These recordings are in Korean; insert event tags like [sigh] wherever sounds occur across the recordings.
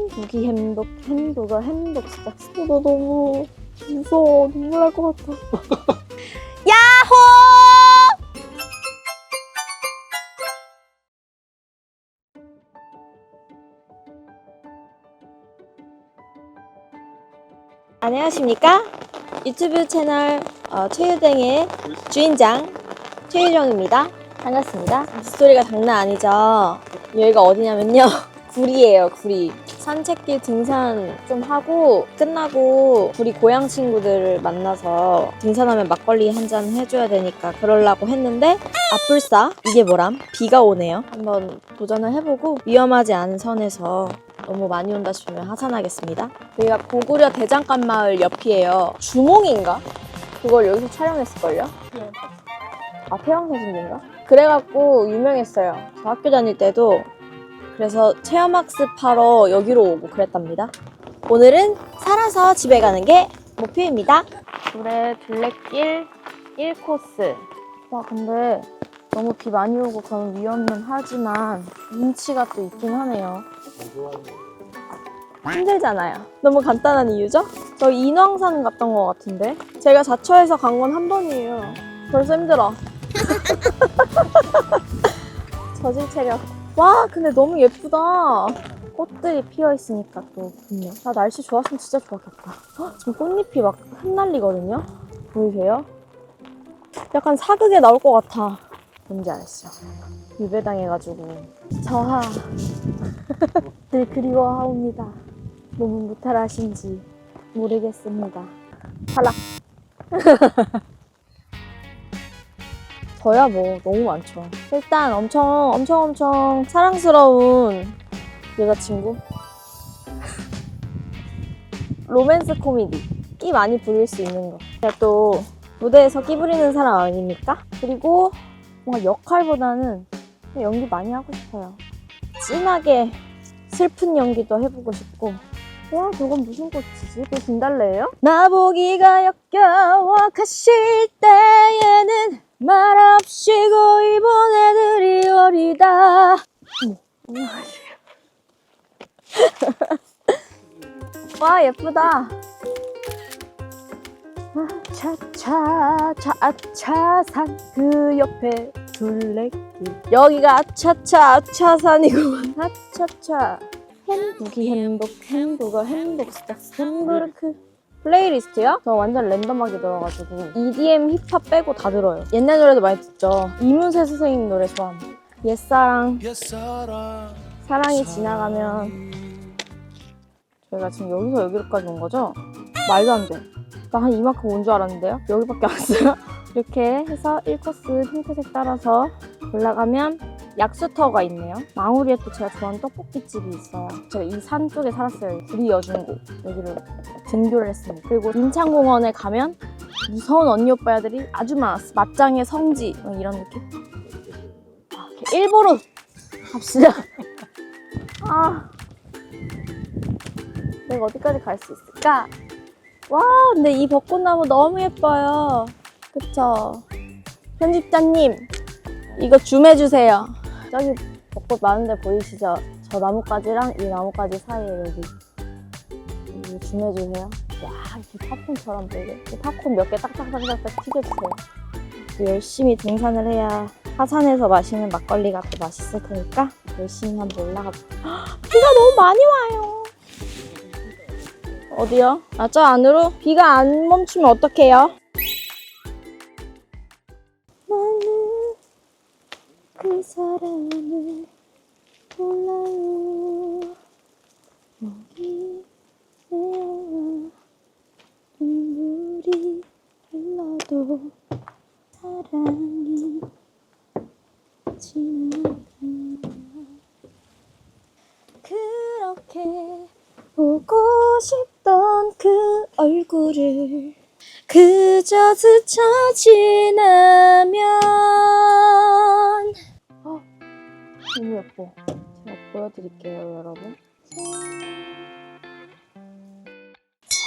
햄북이 햄북 햄bur거 햄북 진짜 너 너무 무서워. 눈물 날 것 같아. [laughs] 야호! 안녕하십니까? 유튜브 채널 어, 최유댕의 주인장 최유정입니다. 반갑습니다. 소리가 장난 아니죠? 여기가 어디냐면요 구리예요 구리. 산책길 등산 좀 하고 끝나고 구리 고향 친구들을 만나서 등산하면 막걸리 한 잔 해줘야 되니까 그러려고 했는데 아뿔싸? 이게 뭐람? 비가 오네요. 한번 도전을 해보고 위험하지 않은 선에서 너무 많이 온다 싶으면 하산하겠습니다. 여기가 고구려 대장간 마을 옆이에요. 주몽인가? 그걸 여기서 촬영했을걸요? 아 태양 사진인가? 그래갖고 유명했어요. 저 학교 다닐 때도 그래서 체험학습하러 여기로 오고 그랬답니다. 오늘은 살아서 집에 가는 게 목표입니다. 둘의 둘레길 1코스. 와, 근데 너무 비 많이 오고 그런 위험은 하지만 운치가 또 있긴 하네요. 힘들잖아요. 너무 간단한 이유죠? 저 인왕산 갔던 것 같은데? 제가 자처해서 간 건 한 번이에요. 벌써 힘들어. [laughs] 저질 체력. 와 근데 너무 예쁘다. 꽃들이 피어 있으니까 또 좋네 나 날씨 좋았으면 진짜 좋았겠다. 헉, 지금 꽃잎이 막 흩날리거든요? 보이세요? 약간 사극에 나올 것 같아. 뭔지 아시죠? 유배당해가지고. 저하. [laughs] 늘 그리워하옵니다. 너무 무탈하신지 모르겠습니다. 탈락 [laughs] 저야 뭐 너무 많죠. 일단 엄청 엄청 엄청 사랑스러운 여자친구. [laughs] 로맨스 코미디. 끼 많이 부릴 수 있는 거. 제가 또 무대에서 끼 부리는 사람 아닙니까? 그리고 뭔가 역할보다는 연기 많이 하고 싶어요. 진하게 슬픈 연기도 해보고 싶고. 와, 그건 무슨 꽃이지? 그 진달래예요? 나보기가 역겨워 가실 때에는 말 없이 고이 보내드리 오리다. 어머, 안녕하세요. 와, 예쁘다. 아, 차차, 차차산 그 옆에 둘레길. 여기가 아차차, 아차산이구만. 아차차. 햄부기 햄복, 햄버거, 햄복 스타스, 햄부르크. 플레이리스트요? 저 완전 랜덤하게 들어가지고 EDM 힙합 빼고 다 들어요. 옛날 노래도 많이 듣죠. 이문세 선생님 노래 좋아합니다. 옛사랑, 사랑이 지나가면 저희가 지금 여기서 여기로까지 온 거죠? 말도 안 돼. 나 한 이만큼 온 줄 알았는데요? 여기밖에 안 왔어요? [laughs] 이렇게 해서 1코스 핑크색 따라서 올라가면 약수터가 있네요. 망우리에 또 제가 좋아하는 떡볶이집이 있어요. 제가 이 산 쪽에 살았어요. 구리 여중고 여기를 등교를 했습니다. 그리고 인창공원에 가면 무서운 언니 오빠들이 아주 많았어. 맞짱의 성지 뭐 이런 느낌. 아, 일보로 갑시다. [laughs] 아, 내가 어디까지 갈 수 있을까? 와, 근데 이 벚꽃나무 너무 예뻐요. 그쵸? 편집자님, 이거 줌 해주세요. 저기 벚꽃 많은데 보이시죠? 저 나뭇가지랑 이 나뭇가지 사이에 여기. 줌 해주세요. 와, 이렇게 팝콘처럼 보이게. 이 팝콘 몇 개 딱딱딱딱딱 튀겨주세요. 또 열심히 등산을 해야 하산에서 마시는 막걸리가 또 맛있을 테니까 열심히 한번 올라가. 비가 너무 많이 와요. 어디요? 아, 저 안으로? 비가 안 멈추면 어떡해요? 그 사람을 몰라요. 여기 내와 눈물이 흘러도 사랑이 지나간다. 그렇게 보고 싶던 그 얼굴을 그저 스쳐 지나면 어, 너무 예뻐 제가 보여드릴게요 여러분.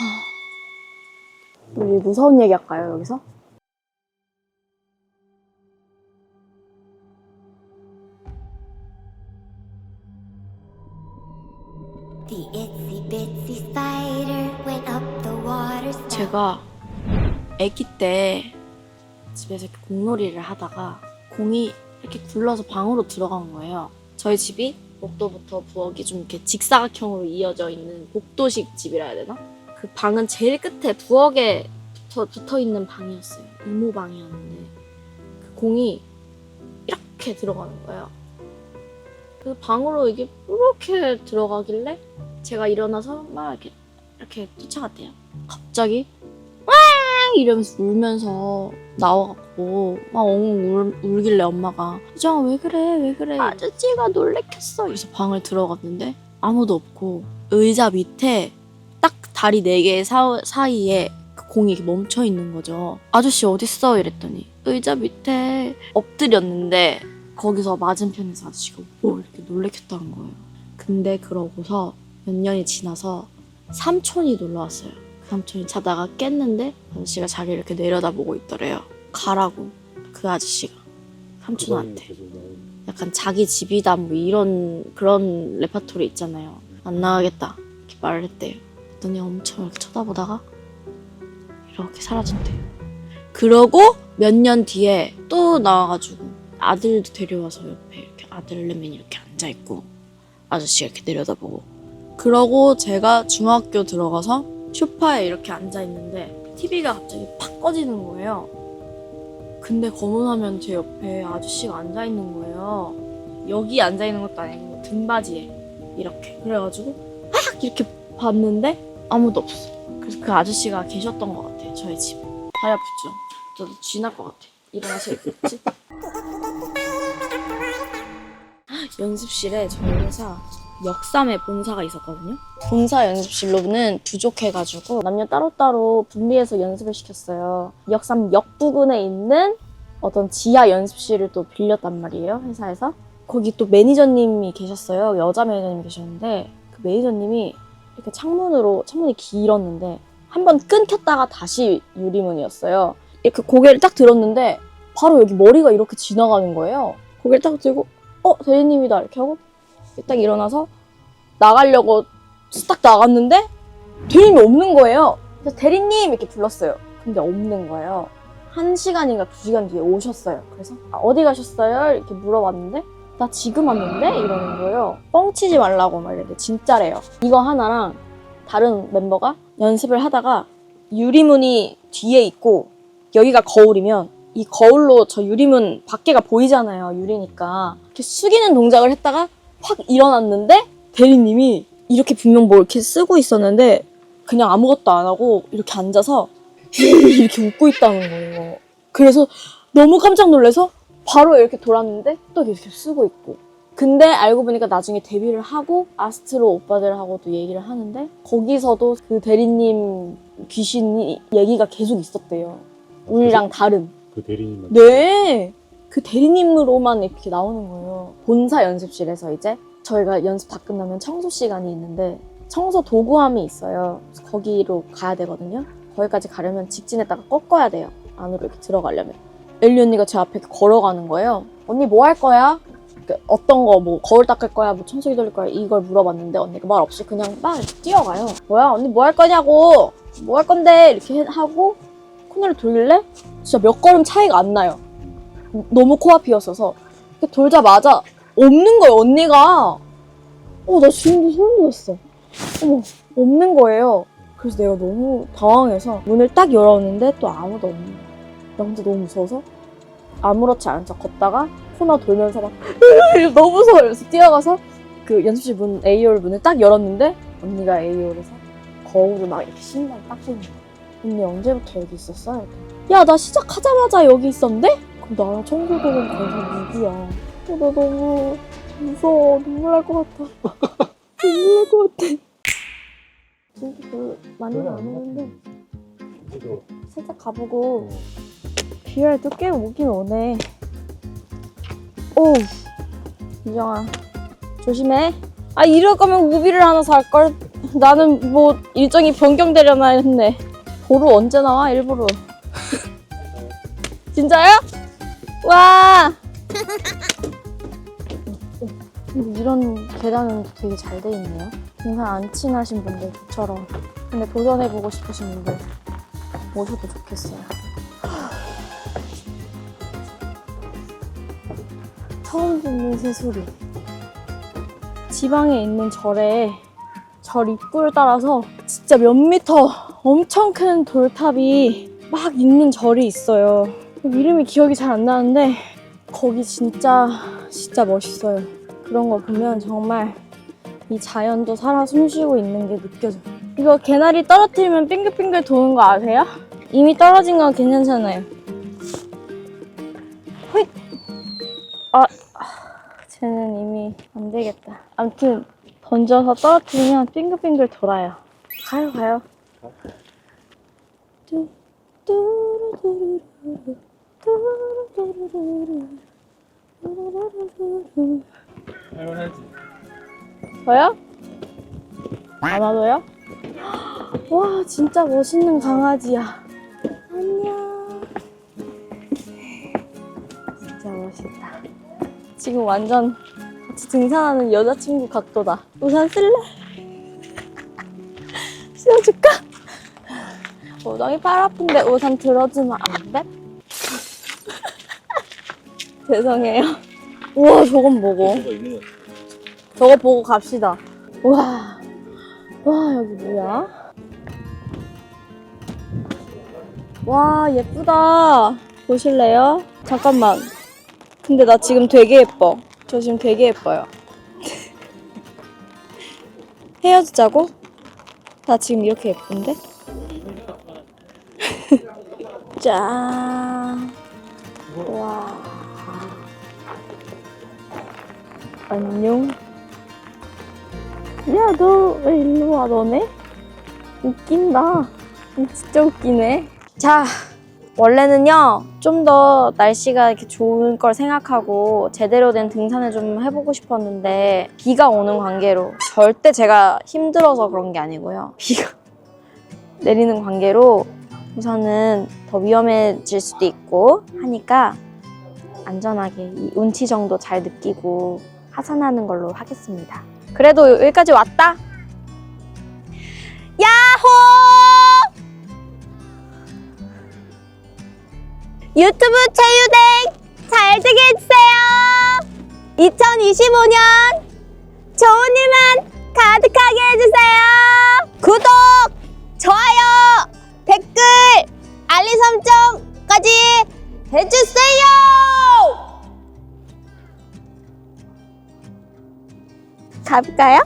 아, 우리 무서운 얘기 할까요 여기서? 제가 아기 때 집에서 이렇게 공놀이를 하다가 공이 이렇게 굴러서 방으로 들어간 거예요. 저희 집이 복도부터 부엌이 좀 이렇게 직사각형으로 이어져 있는 복도식 집이라 해야 되나? 그 방은 제일 끝에 부엌에 붙어, 붙어 있는 방이었어요. 이모 방이었는데 그 공이 이렇게 들어가는 거예요. 그 방으로 이게 이렇게 들어가길래 제가 일어나서 막 이렇게 이렇게 쫓아갔대요. 갑자기 왕 이러면서 울면서 나와갖고 막 엉엉 울, 울길래 엄마가 수정아 왜 그래 왜 그래. 아저씨가 놀래켰어. 그래서 방을 들어갔는데 아무도 없고 의자 밑에 딱 다리 네 개 사이에 그 공이 이렇게 멈춰 있는 거죠. 아저씨 어딨어? 이랬더니 의자 밑에 엎드렸는데 거기서 맞은편에서 아저씨가 뭐 이렇게 놀래켰다는 거예요. 근데 그러고서 몇 년이 지나서 삼촌이 놀러 왔어요. 그 삼촌이 자다가 깼는데 아저씨가 자기를 이렇게 내려다보고 있더래요. 가라고 그 아저씨가 삼촌한테 약간 자기 집이다 뭐 이런 그런 레파토리 있잖아요. 안 나가겠다 이렇게 말을 했대요. 그랬더니 엄청 이렇게 쳐다보다가 이렇게 사라진대요. 그러고 몇 년 뒤에 또 나와가지고 아들도 데려와서 옆에 이렇게 아들내미 이렇게 앉아 있고 아저씨가 이렇게 내려다보고 그러고 제가 중학교 들어가서 소파에 이렇게 앉아 있는데 TV가 갑자기 팍 꺼지는 거예요. 근데 검은 화면 제 옆에 아저씨가 앉아 있는 거예요. 여기 앉아 있는 것도 아니고 등받이에 이렇게 그래가지고 막 이렇게 봤는데 아무도 없어. 그래서 그 아저씨가 계셨던 것 같아요. 저희 집. 다리 아프죠? 저도 쥐날 것 같아. 일어나서 있겠지? [laughs] 연습실에 저희 회사 역삼에 본사가 있었거든요. 본사 연습실로는 부족해가지고 남녀 따로따로 분리해서 연습을 시켰어요. 역삼 역 부근에 있는 어떤 지하 연습실을 또 빌렸단 말이에요, 회사에서. 거기 또 매니저님이 계셨어요. 여자 매니저님이 계셨는데 그 매니저님이 이렇게 창문으로 창문이 길었는데 한 번 끊겼다가 다시 유리문이었어요. 이렇게 고개를 딱 들었는데 바로 여기 머리가 이렇게 지나가는 거예요. 고개를 딱 들고 어 대리님이다 이렇게 하고 딱 일어나서 나가려고 딱 나갔는데 대리님이 없는 거예요. 그래서 대리님 이렇게 불렀어요. 근데 없는 거예요. 한 시간인가 두 시간 뒤에 오셨어요. 그래서 아, 어디 가셨어요? 이렇게 물어봤는데 나 지금 왔는데 이러는 거예요. 뻥치지 말라고 막 이랬는데 진짜래요. 이거 하나랑 다른 멤버가 연습을 하다가 유리문이 뒤에 있고 여기가 거울이면 이 거울로 저 유리문 밖에가 보이잖아요. 유리니까 이렇게 숙이는 동작을 했다가 확 일어났는데 대리님이 이렇게 분명 뭘 이렇게 쓰고 있었는데 그냥 아무것도 안 하고 이렇게 앉아서 [laughs] 이렇게 웃고 있다는 거예요. 그래서 너무 깜짝 놀라서 바로 이렇게 돌았는데 또 이렇게 쓰고 있고. 근데 알고 보니까 나중에 데뷔를 하고 아스트로 오빠들하고도 얘기를 하는데 거기서도 그 대리님 귀신이 얘기가 계속 있었대요. 우리랑 다른. 그 대리님 네. 그 대리님으로만 이렇게 나오는 거예요. 본사 연습실에서 이제 저희가 연습 다 끝나면 청소 시간이 있는데 청소 도구함이 있어요. 거기로 가야 되거든요. 거기까지 가려면 직진에다가 꺾어야 돼요. 안으로 이렇게 들어가려면. 엘리 언니가 제 앞에 걸어가는 거예요. 언니 뭐 할 거야? 그 어떤 거 뭐 거울 닦을 거야, 뭐 청소기 돌릴 거야 이걸 물어봤는데 언니가 말 없이 그냥 막 뛰어가요. 뭐야 언니 뭐 할 거냐고? 뭐 할 건데? 이렇게 하고 코너를 돌길래 진짜 몇 걸음 차이가 안 나요. 너무 코앞이었어서 돌자마자 없는 거예요 언니가. 어 나 지금도 소름 돋았어. 어머 없는 거예요. 그래서 내가 너무 당황해서 문을 딱 열었는데 또 아무도 없는 거야. 나 혼자 너무 무서워서 아무렇지 않은 척 걷다가 코너 돌면서 막 [laughs] 너무 무서워 이러면서 뛰어가서 그 연습실 문 A홀 문을 딱 열었는데 언니가 A홀에서 거울을 막 이렇게 신발 닦고 있는 거야. 언니 언제부터 여기 있었어? 이랬더니 야나 시작하자마자 여기 있었는데? 나랑 청소도는 거기서 누구야? 어, 나 너무 무서워. 눈물 날 것 같아. [laughs] 눈물 날 것 같아. 진짜 별로 많이는 안 오는데 살짝 가보고 비열 또꽤 오긴 오네. 오! 유정아 조심해. 아 이럴 거면 우비를 하나 살 걸? 나는 뭐 일정이 변경되려나 했네. 보루 언제 나와 일부러? [laughs] 진짜요? 와 이런 계단은 되게 잘 돼 있네요 등산 안 친하신 분들처럼 근데 도전해보고 싶으신 분들 오셔도 좋겠어요. [gasps] 처음 듣는 새소리. 지방에 있는 절에 절 입구를 따라서 진짜 몇 미터 엄청 큰 돌탑이 막 있는 절이 있어요. 이름이 기억이 잘 안 나는데 거기 진짜 진짜 멋있어요. 그런 거 보면 정말 이 자연도 살아 숨쉬고 있는 게 느껴져요. 이거 개나리 떨어뜨리면 빙글빙글 도는 거 아세요? 이미 떨어진 건 괜찮잖아요. 휙! 아, 쟤는 이미 안 되겠다. 아무튼 던져서 떨어뜨리면 빙글빙글 돌아요. 가요, 가요. 뚜, 뚜루루루루, 저요? 안 와도요? [gasps] 와 진짜 멋있는 강아지야 안녕 진짜 멋있다 지금 완전 같이 등산하는 여자친구 각도다 우산 쓸래? [laughs] 씌워줄까? 엉덩이 [laughs] 팔 아픈데 우산 들어주면 안 돼? 죄송해요 우와 저건 뭐고? 뭐가 있는 거. 저거 보고 갑시다. 와, 와 여기 뭐야? 와 예쁘다. 보실래요? 잠깐만. 근데 나 지금 되게 예뻐. 저 지금 되게 예뻐요. [laughs] 헤어지자고? 나 지금 이렇게 예쁜데? [laughs] 짠. 와. 안녕. 야, 너 왜 일로 와, 너네? 웃긴다. 진짜 웃기네. 자, 원래는요, 좀 더 날씨가 이렇게 좋은 걸 생각하고 제대로 된 등산을 좀 해보고 싶었는데, 비가 오는 관계로, 절대 제가 힘들어서 그런 게 아니고요. [laughs] 비가 내리는 관계로 우선은 더 위험해질 수도 있고 하니까 안전하게 이 운치 정도 잘 느끼고 하산하는 걸로 하겠습니다. 그래도 여기까지 왔다. 야호! 유튜브 체유댕 잘 되게 해주세요. 2025년 좋은 일만 가득하게 해주세요. 가볼까요?